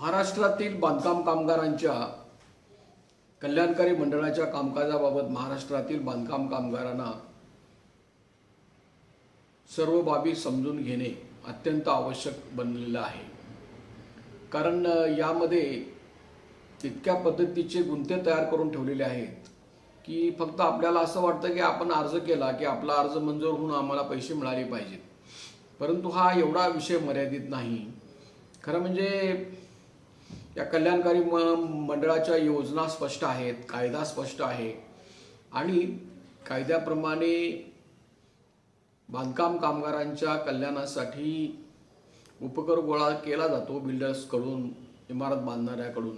महाराष्ट्रातील बांधकाम कामगारांच्या कल्याणकारी मंडळाच्या कामकाजाबाबत महाराष्ट्रातील बांधकाम कामगारांना सर्व बाबी समजून घेणे अत्यंत आवश्यक बनलेलं आहे. कारण यामध्ये तितक्या पद्धतीचे गुंते तयार करून ठेवलेले आहेत की फक्त आपल्याला असं वाटतं की आपण अर्ज केला की आपला अर्ज मंजूर होऊन आम्हाला पैसे मिळाले पाहिजेत. परंतु हा एवढा विषय मर्यादित नाही. खरं म्हणजे या कल्याणकारी म मंडळाच्या योजना स्पष्ट आहेत कायदा स्पष्ट आहे. आणि कायद्याप्रमाणे बांधकाम कामगारांच्या कल्याणासाठी उपकर गोळा केला जातो बिल्डर्सकडून इमारत बांधणाऱ्याकडून.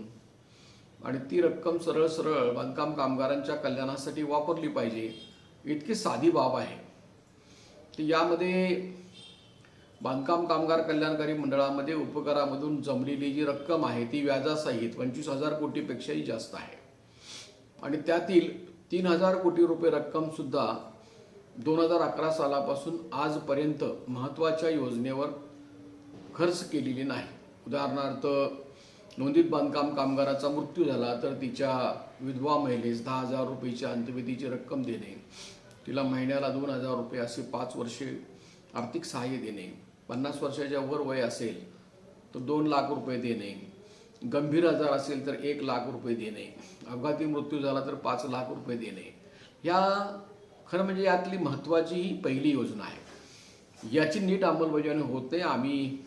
आणि ती रक्कम सरळ सरळ बांधकाम कामगारांच्या कल्याणासाठी वापरली पाहिजे. इतकी साधी बाब आहे. यामध्ये बांधकाम कामगार कल्याणकारी मंडळामध्ये उपकरामधून जमलेली जी रक्कम आहे ती व्याजासहित पंचवीस हजार कोटीपेक्षाही जास्त आहे. आणि त्यातील तीन हजार कोटी रुपये रक्कमसुद्धा दोन हजार अकरा सालापासून आजपर्यंत महत्त्वाच्या योजनेवर खर्च केलेली नाही. उदाहरणार्थ नोंदीत बांधकाम कामगाराचा मृत्यू झाला तर तिच्या विधवा महिलेस दहा हजार रुपयेची अंत्यविधीची रक्कम देणे तिला महिन्याला दोन हजार रुपये असे पाच वर्षे आर्थिक सहाय्य देणे पन्नास वर्षाच्या वर वय असेल तर दोन लाख रुपये देणे. गंभीर आजार असेल तर एक लाख रुपये देणे. अपघाती मृत्यू झाला तर पाच लाख रुपये देणे. या खरं म्हणजे यातली महत्त्वाची ही पहिली योजना आहे. याची नीट अंमलबजावणी होत नाही. आम्ही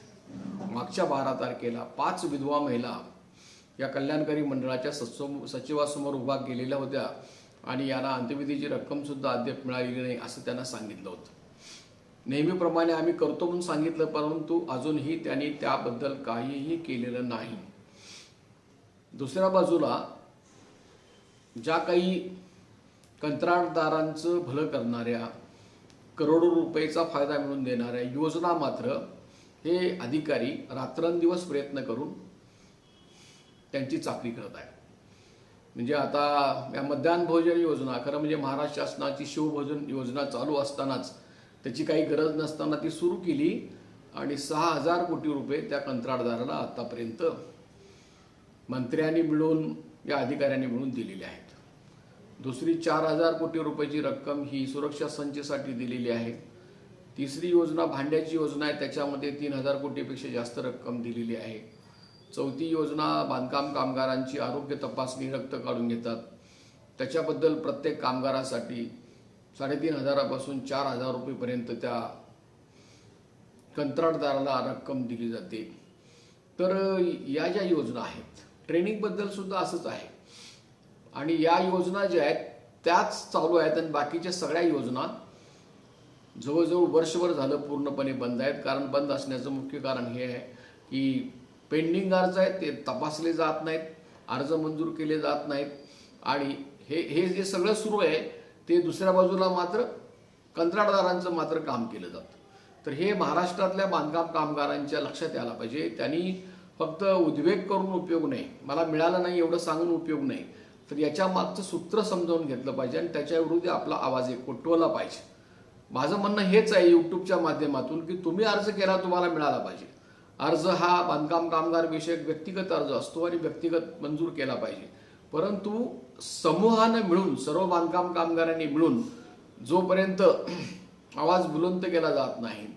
मागच्या बारा तारखेला पाच विधवा महिला या कल्याणकारी मंडळाच्या सचिव सचिवासमोर उभा केलेल्या होत्या आणि यांना अंत्यविधीची रक्कमसुद्धा अद्याप मिळालेली नाही असं त्यांना सांगितलं होतं. नेहमीप्रमाणे आम्ही करतो म्हणून सांगितलं परंतु अजूनही त्यांनी त्याबद्दल काहीही केलेलं नाही. दुसऱ्या बाजूला ज्या काही कंत्राटदारांचं भलं करणाऱ्या करोडो रुपयेचा फायदा मिळून देणाऱ्या योजना मात्र हे अधिकारी रात्रंदिवस प्रयत्न करून त्यांची चाकरी करत आहे म्हणजे आता या मध्यान्ह भोजन योजना खरं म्हणजे महाराष्ट्र शासनाची शिवभोजन योजना चालू असतानाच त्याची काही गरज नसताना ती सुरू केली आणि सहा हजार कोटी रुपये त्या कंत्राटदाराला आतापर्यंत मंत्र्यांनी मिळून या अधिकाऱ्यांनी मिळून दिलेले आहेत. दुसरी चार हजार कोटी रुपयाची रक्कम ही सुरक्षा संचेसाठी दिलेली आहे. तिसरी योजना भांड्याची योजना आहे त्याच्यामध्ये तीन हजार कोटीपेक्षा जास्त रक्कम दिलेली आहे. चौथी योजना बांधकाम कामगारांची आरोग्य तपासणी रक्त काढून घेतात. त्याच्याबद्दल प्रत्येक कामगारासाठी साडेतीन हजारापासून चार हजार रुपयेपर्यंत त्या कंत्राटदाराला रक्कम दिली जाते. तर या ज्या योजना आहेत ट्रेनिंगबद्दल सुद्धा असंच आहे. आणि या योजना ज्या आहेत त्याच चालू आहेत आणि बाकीच्या सगळ्या योजना जवळजवळ वर्षभर झालं पूर्णपणे बंद आहेत. कारण बंद असण्याचं मुख्य कारण हे आहे की पेंडिंग अर्ज आहेत ते तपासले जात नाहीत अर्ज मंजूर केले जात नाहीत. आणि हे हे जे सगळं सुरू आहे ते दुसऱ्या बाजूला मात्र कंत्राटदारांचं मात्र काम केलं जातं. तर हे महाराष्ट्रातल्या बांधकाम कामगारांच्या लक्षात यायला पाहिजे. त्यांनी फक्त उद्वेग करून उपयोग नाही मला मिळालं नाही एवढं सांगून उपयोग नाही तर याच्या मागचं सूत्र समजावून घेतलं पाहिजे आणि त्याच्याविरुद्ध आपला आवाज एक पाहिजे. माझं म्हणणं हेच आहे यूट्यूबच्या माध्यमातून की तुम्ही अर्ज केला तुम्हाला मिळाला पाहिजे. अर्ज हा बांधकाम कामगार विषयक व्यक्तिगत अर्ज असतो आणि व्यक्तिगत मंजूर केला पाहिजे. परंतु समूहानं मिळून सर्व बांधकाम कामगारांनी मिळून जोपर्यंत आवाज बुलंद केला जात नाही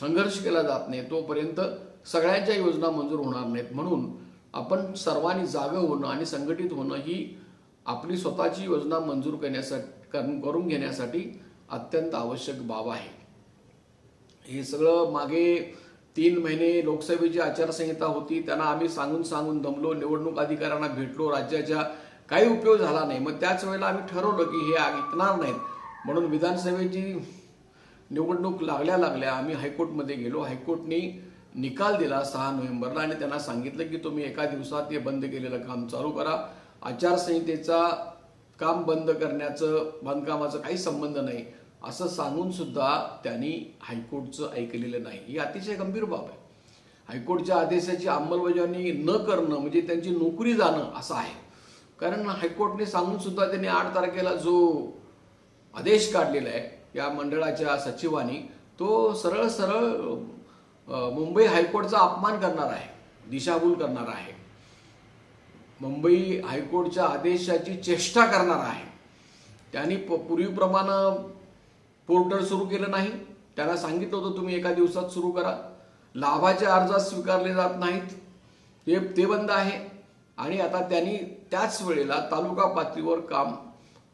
संघर्ष केला जात नाही तोपर्यंत सगळ्यांच्या योजना मंजूर होणार नाहीत. म्हणून आपण सर्वांनी जागं होणं आणि संघटित होणं ही आपली स्वतःची योजना मंजूर करण्यासाठी कर- करून घेण्यासाठी अत्यंत आवश्यक बाब आहे. हे सगळं मागे तीन महिने लोकसभेची आचारसंहिता होती त्यांना आम्ही सांगून सांगून दमलो निवडणूक अधिकाऱ्यांना भेटलो राज्याच्या काही उपयोग झाला नाही. मग त्याच वेळेला आम्ही ठरवलं की हे ऐकणार नाहीत. म्हणून विधानसभेची निवडणूक लागल्या लागल्या आम्ही हायकोर्टमध्ये गेलो. हायकोर्टनी निकाल दिला सहा नोव्हेंबरला आणि त्यांना सांगितलं की तुम्ही एका दिवसात हे बंद केलेलं काम चालू करा. आचारसंहितेचा काम बंद करण्याचं बांधकामाचं काही संबंध नाही. असं सांगून सुद्धा त्यांनी हायकोर्टचं ऐकलेलं नाही. ही अतिशय गंभीर बाब आहे. हायकोर्टच्या आदेशाची अंमलबजावणी न करणं म्हणजे त्यांची नोकरी जाणं असं आहे. कारण हायकोर्टने सांगून सुद्धा त्यांनी आठ तारखेला जो आदेश काढलेला आहे या मंडळाच्या सचिवांनी तो सरळ सरळ मुंबई हायकोर्टचा अपमान करणार आहे दिशाभूल करणार आहे. मुंबई हायकोर्टच्या आदेशाची चेष्टा करणार आहे. त्यांनी प पूर्वीप्रमाणे पोर्टल सुरू केलं नाही. त्याला सांगितलं होतं तुम्ही एका दिवसात सुरू करा. लाभाचे अर्ज स्वीकारले जात नाहीत. ते ते बंद आहे. आणि आता त्यांनी त्याच वेळेला तालुका पातळीवर काम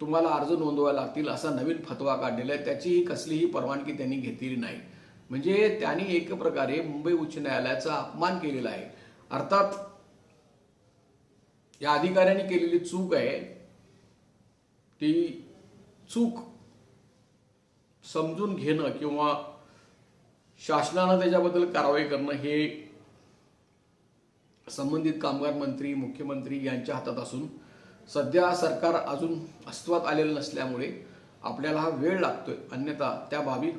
तुम्हाला अर्ज नोंदवायला लागतील असा नवीन फतवा काढलेला आहे. त्याचीही कसलीही परवानगी त्यांनी घेतलेली नाही. म्हणजे त्यांनी एक प्रकारे मुंबई उच्च न्यायालयाचा अपमान केलेला आहे. अर्थात या अधिकाऱ्यांनी केलेली चूक आहे. ती चूक समजून घेणं किंवा शासनानं त्याच्याबद्दल कारवाई करणं हे संबंधित कामगार मंत्री मुख्यमंत्री यांच्या हातात असून सध्या सरकार अजून अस्तित्वात आलेलं नसल्यामुळे आपल्याला हा वेळ लागतोय. अन्यथा त्या बाबी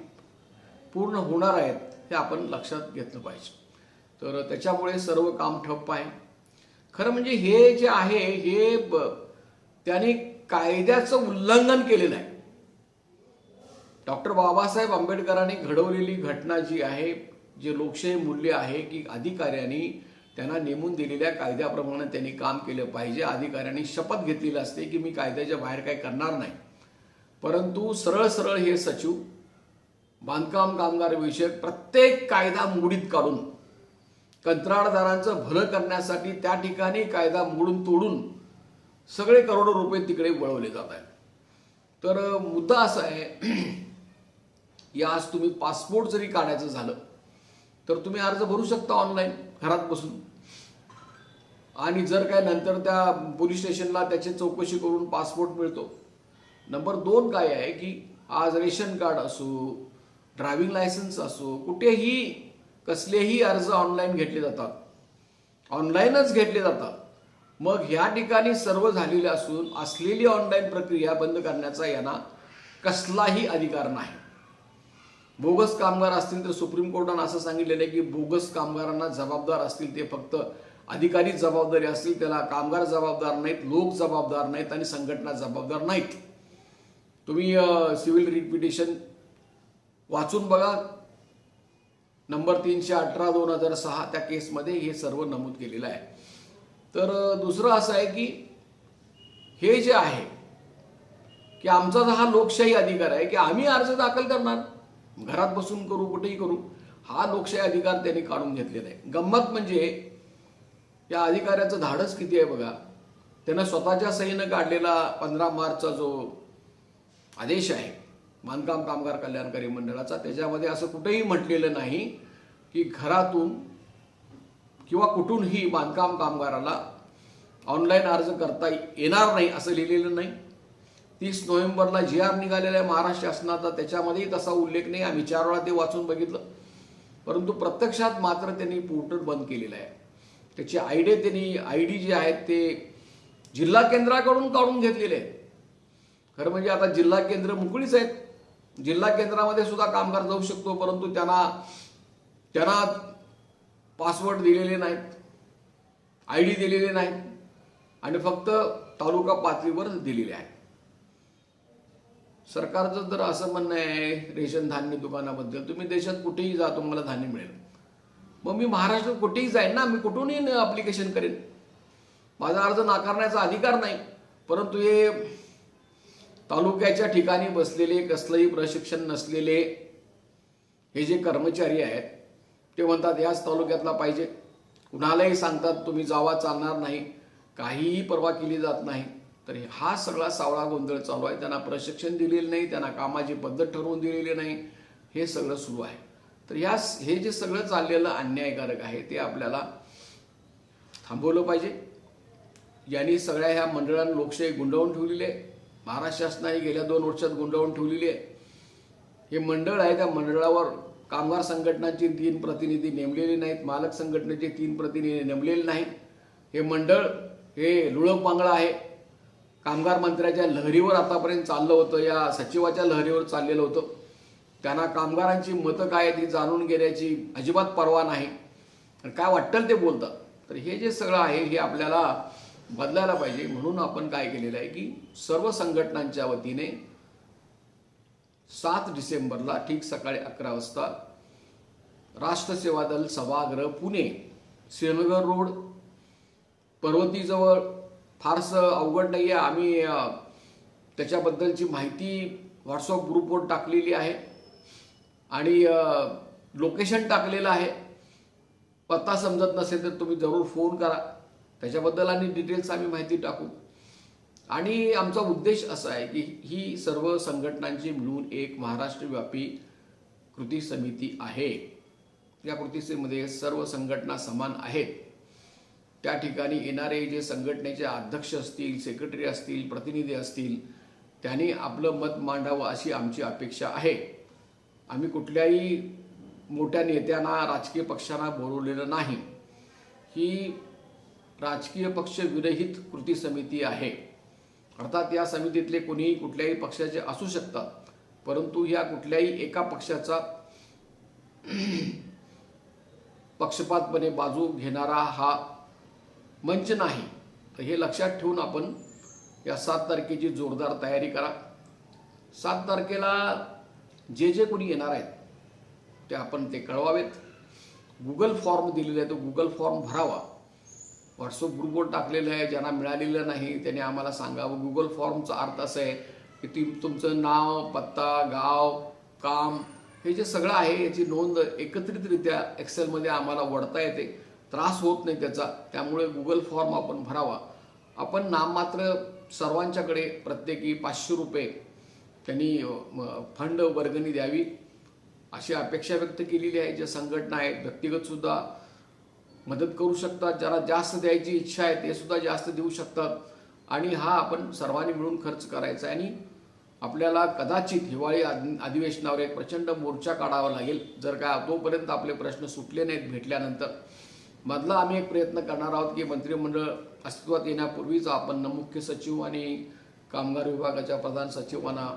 पूर्ण होणार आहेत हे आपण लक्षात घेतलं पाहिजे. तर त्याच्यामुळे सर्व काम ठप्प आहे. खरं म्हणजे हे जे आहे हे ब- त्याने कायद्याचं उल्लंघन केलेलं आहे. डॉक्टर बाबासाहेब आंबेडकरांनी घडवलेली घटना जी आहे जे लोकशाही मूल्य आहे की अधिकाऱ्यांनी त्यांना नेमून दिलेल्या कायद्याप्रमाणे त्यांनी काम केलं पाहिजे. अधिकाऱ्यांनी शपथ घेतलेली असते की मी कायद्याच्या बाहेर काय करणार नाही. परंतु सरळ सरळ हे सचिव बांधकाम कामगार विषयक प्रत्येक कायदा मोडीत काढून कंत्राटदारांचं भलं करण्यासाठी त्या ठिकाणी कायदा मोडून तोडून सगळे करोडो रुपये तिकडे वळवले जात आहेत. तर मुद्दा असा आहे या आज तुम्ही पासपोर्ट जरी काढायचं झालं तर तुम्ही अर्ज भरू शकता ऑनलाईन घरात बसून. आणि जर काय नंतर त्या पोलीस स्टेशनला त्याची चौकशी करून पासपोर्ट मिळतो. नंबर दोन काय आहे की आज रेशन कार्ड असो ड्रायव्हिंग लायसन्स असो कुठेही कसलेही अर्ज ऑनलाईन घेतले जातात. ऑनलाईनच घेतले जातात. मग ह्या ठिकाणी सर्व झालेले असून असलेली ऑनलाईन प्रक्रिया बंद करण्याचा यांना कसलाही अधिकार नाही. बोगस कामगार असतील तर सुप्रीम कोर्टानं असं सांगितलेलं आहे की बोगस कामगारांना जबाबदार असतील ते फक्त अधिकारी जबाबदारी असतील त्याला कामगार जबाबदार नाहीत लोक जबाबदार नाहीत आणि संघटना जबाबदार नाहीत. तुम्ही सिव्हिल रिपिटेशन वाचून बघा. नंबर तीनशे अठरा दोन हजार सहा त्या केसमध्ये हे सर्व नमूद केलेलं आहे. तर दुसरं असं आहे की हे जे आहे की आमचा हा लोकशाही अधिकार आहे की आम्ही अर्ज दाखल करणार? घरात बसून करू कुठेही करू हा लोकशाही अधिकार त्यांनी काढून घेतलेला आहे. गंमत म्हणजे या अधिकाऱ्याचं धाडस किती आहे बघा. त्यानं स्वतःच्या सहीनं काढलेला पंधरा मार्चचा जो आदेश आहे बांधकाम कामगार कल्याणकारी मंडळाचा त्याच्यामध्ये असं कुठेही म्हटलेलं नाही की घरातून किंवा कुठूनही बांधकाम कामगाराला ऑनलाईन अर्ज करता येणार नाही असं लिहिलेलं नाही. तीस नोव्हेंबरला जी आर निघालेला आहे महाराष्ट्र शासनाचा त्याच्यामध्येही तसा उल्लेख नाही. आम्ही चार वेळा ते वाचून बघितलं. परंतु प्रत्यक्षात मात्र त्यांनी पोर्टल बंद केलेलं आहे. त्याची आय डी त्यांनी आय डी जे आहेत ते जिल्हा केंद्राकडून काढून घेतलेले आहेत. खरं म्हणजे आता जिल्हा केंद्र मोकळीच आहेत. जिल्हा केंद्रामध्ये सुद्धा कामगार जाऊ शकतो परंतु त्यांना त्यांना पासवर्ड दिलेले नाहीत आय डी दिलेले नाहीत. आणि फक्त तालुका पातळीवरच दिलेले आहेत. सरकारचं तर असं म्हणणं आहे रेशन धान्य दुकानाबद्दल. तुम्ही देशात कुठेही जा तुम्हाला धान्य मिळेल. मग मी महाराष्ट्रात कुठेही जाईन ना मी कुठूनही अप्लिकेशन करेन. माझा अर्ज नाकारण्याचा अधिकार नाही. परंतु हे तालुक्याच्या ठिकाणी बसलेले कसलंही प्रशिक्षण नसलेले हे जे कर्मचारी आहेत ते म्हणतात याच तालुक्यातला पाहिजे. कुणालाही सांगतात तुम्ही जावा चालणार नाही. काहीही परवा केली जात नाही. तर हा सगळा सावळा गोंधळ चालू आहे. त्यांना प्रशिक्षण दिलेलं नाही त्यांना कामाची पद्धत ठरवून दिलेली नाही. हे सगळं सुरू आहे. तर ह्या हे जे सगळं चाललेलं अन्यायकारक आहे ते आपल्याला थांबवलं पाहिजे. यांनी सगळ्या ह्या मंडळांना लोकशाही गुंडवून ठेवलेली आहे महाराष्ट्र शासनाने गेल्या दोन वर्षात गुंडवून ठेवलेली आहे. हे मंडळ आहे त्या मंडळावर कामगार संघटनांचे तीन प्रतिनिधी नेमलेले नाहीत मालक संघटनेचे तीन प्रतिनिधी नेमलेले नाहीत. हे मंडळ हे लुळक पांगळा आहे कामगार मंत्र्याच्या लहरीवर आतापर्यंत चाललं होतं या सचिवाच्या लहरीवर चाललेलं होतं. त्यांना कामगारांची मतं काय ती जाणून घेण्याची अजिबात परवा नाही. काय वाटतं ते बोलतात. तर हे जे सगळं आहे हे आपल्याला बदलायला पाहिजे. म्हणून आपण काय केलेलं आहे की सर्व संघटनांच्या वतीने सात डिसेंबरला ठीक सकाळी अकरा वाजता राष्ट्रसेवा दल सभागृह पुणे श्रीनगर रोड पर्वतीजवळ फारसं अवघड नाही आहे आम्ही त्याच्याबद्दलची माहिती व्हॉट्सअप ग्रुपवर टाकलेली आहे. आणि लोकेशन टाकलेलं आहे. पत्ता समजत नसेल तर तुम्ही जरूर फोन करा. त्याच्याबद्दल आणि डिटेल्स आम्ही माहिती टाकू. आणि आमचा उद्देश असा आहे की ही सर्व संघटनांची मिळून एक महाराष्ट्रव्यापी कृती समिती आहे. या कृती समितीमध्ये सर्व संघटना समान आहेत. त्या ठिकाणी येणारे जे संघटनेचे अध्यक्ष असतील सेक्रेटरी असतील प्रतिनिधी असतील त्यांनी आपलं मत मांडावं अशी आमची अपेक्षा आहे. आम्ही कुठल्याही मोठ्या नेत्यांना राजकीय पक्षांना बोलवलेलं नाही. ही राजकीय पक्ष विरहित कृती समिती आहे. अर्थात या समितीतले कोणीही कुठल्याही पक्षाचे असू शकतात परंतु या कुठल्याही एका पक्षाचा पक्षपातपणे बाजू घेणारा हा मंच नाही तर हे लक्षात ठेवून आपण या सात तारखेची जोरदार तयारी करा. सात तारखेला जे जे कोणी येणार आहेत ते आपण ते कळवावेत. गुगल फॉर्म दिलेला आहे तो गुगल फॉर्म भरावा. व्हॉट्सअप ग्रुपवर टाकलेलं आहे ज्यांना मिळालेलं नाही त्याने आम्हाला सांगावं. गुगल फॉर्मचा अर्थ असं आहे की ती तुमचं नाव पत्ता गाव काम हे जे सगळं आहे याची नोंद एकत्रितरित्या एक्सेलमध्ये आम्हाला वडता येते. त्रास होत नाही त्याचा. त्यामुळे गुगल फॉर्म आपण भरावा. आपण नाममात्र सर्वांच्याकडे प्रत्येकी पाचशे रुपये त्यांनी म- फंड वर्गणी द्यावी अशी अपेक्षा व्यक्त केलेली आहे. ज्या संघटना आहेत व्यक्तिगतसुद्धा मदत करू शकतात. ज्याला जास्त द्यायची इच्छा आहे ते सुद्धा जास्त देऊ शकतात. आणि हा आपण सर्वांनी मिळून खर्च करायचा आहे. आणि आपल्याला कदाचित हिवाळी अधिवेशनावर एक प्रचंड मोर्चा काढावा लागेल. जर का तोपर्यंत आपले प्रश्न सुटले नाहीत भेटल्यानंतर. मधला आम्ही एक प्रयत्न करणार आहोत की मंत्रिमंडळ अस्तित्वात येण्यापूर्वीच आपण मुख्य सचिव आणि कामगार विभागाच्या प्रधान सचिवांना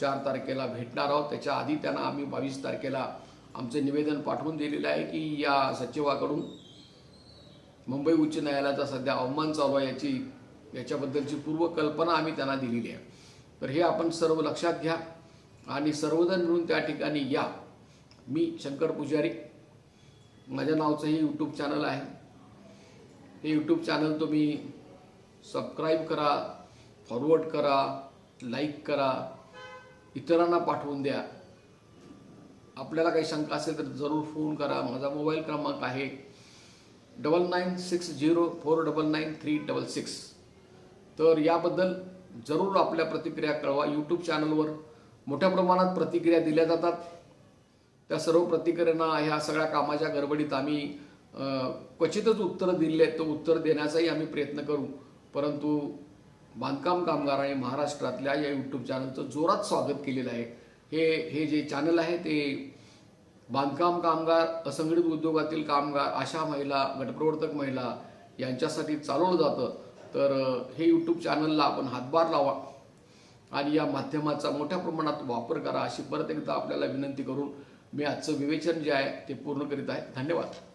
चार तारखेला भेटणार आहोत. त्याच्या आधी त्यांना आम्ही बावीस तारखेला आमचे निवेदन पाठवून दिलेलं आहे की या सचिवाकडून मुंबई उच्च न्यायालयाचा सध्या अवमान चालू आहे याची याच्याबद्दलची पूर्वकल्पना आम्ही त्यांना दिलेली आहे. तर हे आपण सर्व लक्षात घ्या आणि सर्वजण मिळून त्या ठिकाणी या. मी शंकर पुजारी माझ्या नावचंही यूट्यूब चॅनल आहे. हे यूट्यूब चॅनल तुम्ही सबस्क्राईब करा फॉरवर्ड करा लाईक करा इतरांना पाठवून द्या. आपल्याला काही शंका असेल तर जरूर फोन करा. माझा मोबाईल क्रमांक आहे double nine six zero four double nine three double six तर याबद्दल जरूर आपल्या प्रतिक्रिया कळवा. यूट्यूब चॅनलवर मोठ्या प्रमाणात प्रतिक्रिया दिल्या जातात. त्या सर्व प्रतिक्रियांना ह्या सगळ्या कामाच्या गडबडीत आम्ही क्वचितच उत्तरं दिली आहेत. तर उत्तर देण्याचाही आम्ही प्रयत्न करू. परंतु बांधकाम कामगार आणि महाराष्ट्रातल्या या यूट्यूब चॅनलचं जोरात स्वागत केलेलं आहे. हे हे जे चॅनल आहे ते बांधकाम कामगार असंघटित उद्योगातील कामगार अशा महिला गटप्रवर्तक महिला यांच्यासाठी चालवलं जातं. तर हे यूट्यूब चॅनलला आपण हातभार लावा आणि या माध्यमाचा मोठ्या प्रमाणात वापर करा अशी परत एकदा आपल्याला विनंती करून मी आजचं विवेचन जे आहे ते पूर्ण करीत आहे. धन्यवाद.